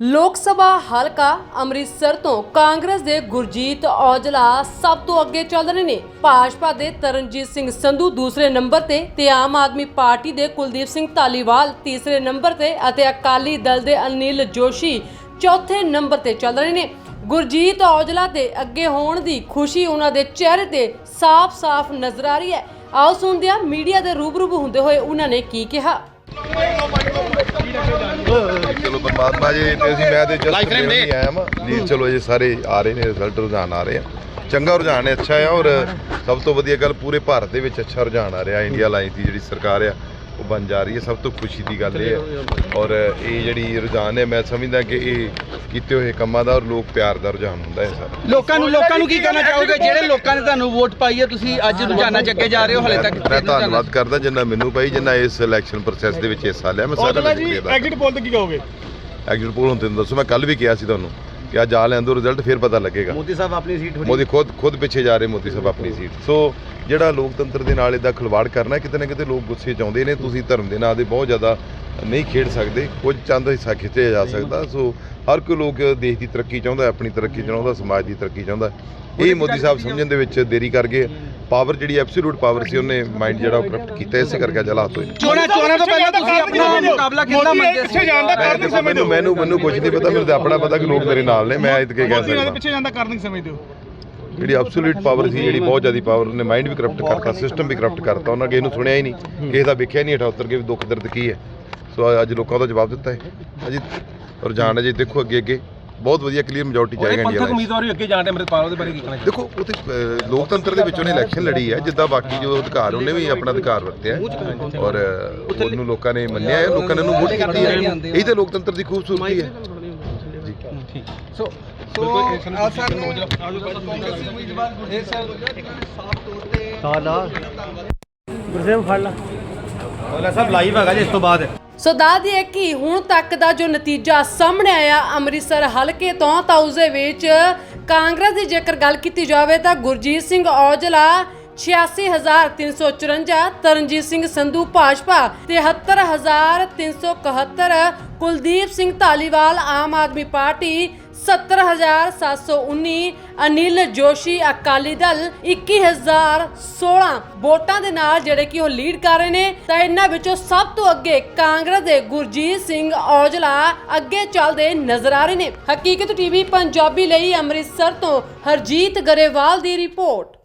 ਲੋਕ ਸਭਾ ਹਲਕਾ ਅੰਮ੍ਰਿਤਸਰ ਤੋਂ ਕਾਂਗਰਸ ਦੇ ਗੁਰਜੀਤ ਔਜਲਾ ਸਭ ਤੋਂ ਅੱਗੇ ਚੱਲ ਰਹੇ ਨੇ। ਭਾਜਪਾ ਦੇ ਤਰਨਜੀਤ ਸਿੰਘ ਸੰਧੂ ਦੂਸਰੇ ਨੰਬਰ ਤੇ ਤੇ ਆਮ ਆਦਮੀ ਪਾਰਟੀ ਦੇ ਕੁਲਦੀਪ ਸਿੰਘ ਧਾਲੀਵਾਲ ਤੀਸਰੇ ਨੰਬਰ ਤੇ ਅਤੇ ਅਕਾਲੀ ਦਲ ਦੇ ਅਨਿਲ ਜੋਸ਼ੀ ਚੌਥੇ ਨੰਬਰ ਤੇ ਚੱਲ ਰਹੇ ਨੇ। ਗੁਰਜੀਤ ਔਜਲਾ ਦੇ ਅੱਗੇ ਹੋਣ ਦੀ ਖੁਸ਼ੀ ਉਹਨਾਂ ਦੇ ਚਿਹਰੇ ਤੇ ਸਾਫ਼-ਸਾਫ਼ ਨਜ਼ਰ ਆ ਰਹੀ ਹੈ। ਆਓ ਸੁਣਦੇ ਹਾਂ, ਮੀਡੀਆ ਦੇ ਰੂਬਰੂ ਹੁੰਦੇ ਹੋਏ ਉਹਨਾਂ ਨੇ ਕੀ ਕਿਹਾ। ਚਲੋ ਪਰਮਾਤਮਾ ਜੀ ਤੇ ਅਸੀਂ ਮੈਂ ਤੇ ਜਸਟ ਨਹੀਂ ਆਇਆ ਮੈਂ ਲੀਡ ਚਲੋ ਇਹ ਸਾਰੇ ਆ ਰਹੇ ਨੇ ਰਿਜ਼ਲਟ ਰੁਝਾਨ ਆ ਰਹੇ ਆ। ਚੰਗਾ ਰੁਝਾਨ ਹੈ ਅੱਛਾ ਆ ਔਰ ਸਭ ਤੋਂ ਵਧੀਆ ਗੱਲ ਪੂਰੇ ਭਾਰਤ ਦੇ ਵਿੱਚ ਅੱਛਾ ਰੁਝਾਨ ਆ ਰਿਹਾ ਇੰਡੀਆ ਲਾਈਨ ਦੀ ਜਿਹੜੀ ਸਰਕਾਰ ਆ। ਉਹ ਬਣ ਜਾ ਰਹੀ ਹੈ ਸਭ ਤੋਂ ਖੁਸ਼ੀ ਦੀ ਗੱਲ ਇਹ ਹੈ। ਔਰ ਇਹ ਜਿਹੜੀ ਰੁਝਾਨ ਹੈ ਮੈਂ ਸਮਝਦਾ ਕਿ ਇਹ ਕੀਤੇ ਹੋਏ ਕੰਮਾਂ ਦਾ ਔਰ ਲੋਕ ਪਿਆਰ ਦਾ ਰੁਝਾਨ ਹੁੰਦਾ ਹੈ ਸਾਰਾ। ਲੋਕਾਂ ਨੂੰ ਲੋਕਾਂ ਨੂੰ ਕੀ ਕਹਿਣਾ ਚਾਹੋਗੇ? ਜਿਹੜੇ ਲੋਕਾਂ ਨੇ ਤੁਹਾਨੂੰ ਵੋਟ ਪਾਈ ਹੈ ਤੁਸੀਂ ਅੱਜ ਰੁਝਾਨਾਂ 'ਚ ਅੱਗੇ ਜਾ ਰਹੇ ਹੋ ਹਲੇ ਤੱਕ ਮੈਂ ਧੰਨਵਾਦ ਕਰਦਾ ਜਿੰਨਾ ਮੈਨੂੰ ਪਾਈ ਜਿੰਨਾ ਇਸ ਇਲੈਕਸ਼ਨ ਪ੍ਰੋਸੈਸ ਦੇ ਵਿੱਚ ਹਿੱਸਾ ਲਿਆ ਮੈਂ ਸਾਰਿਆਂ ਅਦਾ ਐਗਜ਼ਿਟ ਪੋਲ ਤੇ ਕੀ ਕਹੋਗੇ? ਐਗਜ਼ਿਟ ਪੋਲ ਹੁਣ ਤੈਨੂੰ ਦੱਸੋ ਮੈਂ ਕੱਲ ਵੀ ਕਿਹਾ ਸੀ ਤੁਹਾਨੂੰ। ਕਿ ਅੱਜ ਆ ਲੈਂਦੋ ਰਿਜ਼ਲਟ ਫਿਰ ਪਤਾ ਲੱਗੇਗਾ। ਮੋਦੀ ਸਾਹਿਬ ਆਪਣੀ ਸੀਟ ਮੋਦੀ ਖੁਦ ਖੁਦ ਪਿੱਛੇ ਜਾ ਰਹੇ ਮੋਦੀ ਸਾਹਿਬ ਆਪਣੀ ਸੀਟ ਸੋ ਜਿਹੜਾ ਲੋਕਤੰਤਰ ਦੇ ਨਾਲ ਇਹਦਾ ਖਿਲਵਾੜ ਕਰਨਾ ਕਿਤੇ ਨਾ ਕਿਤੇ ਲੋਕ ਗੁੱਸੇ ਚ ਆਉਂਦੇ ਨੇ ਤੁਸੀਂ ਧਰਮ ਦੇ ਨਾਂ ਦੇ ਬਹੁਤ ਜ਼ਿਆਦਾ ਨਹੀਂ ਖੇਡ ਸਕਦੇ ਕੁਝ ਚੰਦ ਹਿੱਸਾ ਖਿੱਚਿਆ ਜਾ ਸਕਦਾ। ਸੋ ਹਰ ਕੋਈ ਲੋਕ ਦੇਸ਼ ਦੀ ਤਰੱਕੀ ਚਾਹੁੰਦਾ ਆਪਣੀ ਤਰੱਕੀ ਚਾਹੁੰਦਾ ਸਮਾਜ ਦੀ ਤਰੱਕੀ ਚਾਹੁੰਦਾ ਇਹ ਮੋਦੀ ਸਾਹਿਬ ਸਮਝਣ ਦੇ ਵਿੱਚ ਦੇਰੀ ਕਰ ਗਏ। ਪਾਵਰ ਜਿਹੜੀ ਐਬਸੋਲੂਟ ਪਾਵਰ ਸੀ ਉਹਨੇ ਮਾਈਂਡ ਜਿਹੜਾ ਉਹ ਕਰਪਟ ਕੀਤਾ ਇਸੇ ਕਰਕੇ ਅੱਜ ਹਾਲਾਤ ਹੋਏ ਚੋਣਾਂ ਚੋਣਾਂ ਤੋਂ ਪਹਿਲਾਂ ਤੁਸੀਂ ਆਪਣਾ ਮੁਕਾਬਲਾ ਕਿੱਦਾਂ ਮੰਨਦੇ ਪਿੱਛੇ ਸੀ? ਜਾਣ ਦਾ ਕਾਰਨ ਸਮਝਦੇ ਮੈਨੂੰ ਹੋ? ਮੈਨੂੰ ਮੈਨੂੰ ਕੁਝ ਨਹੀਂ ਪਤਾ ਮੈਨੂੰ ਤਾਂ ਆਪਣਾ ਪਤਾ ਕਿ ਲੋਕ ਮੇਰੇ ਨਾਲ ਨੇ ਮੈਂ ਇਤਕੇ ਕਹਿ ਸਕਦਾ। ਪਿੱਛੇ ਜਾਣ ਦਾ ਕਾਰਨ ਸਮਝਦੇ ਹੋ? ਜਿਹੜੀ ਐਬਸੋਲੂਟ ਪਾਵਰ ਸੀ ਜਿਹੜੀ ਬਹੁਤ ਜ਼ਿਆਦਾ ਪਾਵਰ ਉਹਨੇ ਮਾਈਂਡ ਵੀ ਕਰਪਟ ਕਰਤਾ ਸਿਸਟਮ ਵੀ ਕਰਪਟ ਕਰਤਾ ਉਹਨਾਂ ਕਿਸੇ ਨੂੰ ਸੁਣਿਆ ਹੀ ਨਹੀਂ। ਕਿਸੇ ਦਾ ਵੇਖਿਆ ਨਹੀਂ ਹੇਠਾਂ ਉਤਰ ਕੇ ਵੀ ਦੁੱਖ ਦਰਦ ਕੀ ਹੈ। ਸੋ ਅੱਜ ਲੋਕਾਂ ਦਾ ਜਵਾਬ ਦਿੱਤਾ ਹੈ। ਅਜੀ ਰੁਝਾਨ ਹੈ ਜੀ ਦੇਖੋ ਅੱਗੇ ਅੱਗੇ ਬਹੁਤ ਵਧੀਆ ਕਲੀਅਰ ਮੈਜੋਰਟੀ ਜਾਏਗਾ ਇੰਡੀਆ ਵਿੱਚ। ਉਮੀਦਵਾਰ ਵੀ ਅੱਗੇ ਜਾਣ ਦੇ ਅਮਰਿਤਪਾਲ ਉਹਦੇ ਬਾਰੇ ਕੀ ਕਹਿਣਾ ਦੇਖੋ ਉਹ ਤੇ ਅਹ, ਲੋਕਤੰਤਰ ਦੇ ਵਿੱਚ ਉਹਨੇ ਇਲੈਕਸ਼ਨ ਲੜੀ ਹੈ ਜਿੱਦਾਂ ਬਾਕੀ ਜੋ ਅਧਿਕਾਰ ਉਹਨੇ ਵੀ ਆਪਣਾ ਅਧਿਕਾਰ ਵਰਤਿਆ ਹੈ। ਔਰ ਅਹ, ਉਹਨੂੰ ਲੋਕਾਂ ਨੇ ਮੰਨਿਆ ਹੈ ਲੋਕਾਂ ਨੇ ਉਹਨੂੰ ਵੋਟ ਕੀਤੀ ਹੈ। ਇਹ ਤਾਂ ਲੋਕਤੰਤਰ ਦੀ ਖੂਬਸੂਰਤੀ ਹੈ। ਜੀ। ਸੋ ਸੋ ਆ ਸਰ ਕਾਂਗਰਸੀ ਉਮੀਦਵਾਰ ਗੁਰਜੀਤ ਸਿੰਘ ਸਾਫ਼ ਤੌਰ ਤੇ ਸੋ ਦੱਸ ਦਈਏ ਕਿ ਹੁਣ ਤੱਕ ਦਾ ਜੋ ਨਤੀਜਾ ਸਾਹਮਣੇ ਆਇਆ ਅੰਮ੍ਰਿਤਸਰ ਹਲਕੇ ਤੋਂ, ਤਾਂ ਉਸ ਦੇ ਵਿੱਚ ਕਾਂਗਰਸ ਦੀ ਜੇਕਰ ਗੱਲ ਕੀਤੀ ਜਾਵੇ ਤਾਂ ਗੁਰਜੀਤ ਸਿੰਘ ਔਜਲਾ 86354 ਤਰਨਜੀਤ ਸਿੰਘ ਸੰਧੂ ਭਾਜਪਾ 73371 ਕੁਲਦੀਪ ਸਿੰਘ ਧਾਲੀਵਾਲ ਆਮ ਆਦਮੀ ਪਾਰਟੀ 70719 ਅਨਿਲ ਜੋਸ਼ੀ ਅਕਾਲੀ ਦਲ 21016 ਵੋਟਾਂ ਦੇ ਨਾਲ ਜਿਹੜੇ ਕਿ ਉਹ ਲੀਡ ਕਰ ਰਹੇ ਨੇ, ਤਾਂ ਇਹਨਾਂ ਵਿੱਚੋਂ ਸਭ ਤੋਂ ਅੱਗੇ ਕਾਂਗਰਸ ਦੇ ਗੁਰਜੀਤ ਸਿੰਘ ਔਜਲਾ ਅੱਗੇ ਚੱਲਦੇ ਨਜ਼ਰ ਆ ਰਹੇ ਨੇ। ਹਕੀਕਤ ਟੀਵੀ ਪੰਜਾਬੀ ਲਈ ਅੰਮ੍ਰਿਤਸਰ ਤੋਂ ਹਰਜੀਤ ਗਰੇਵਾਲ ਦੀ ਰਿਪੋਰਟ।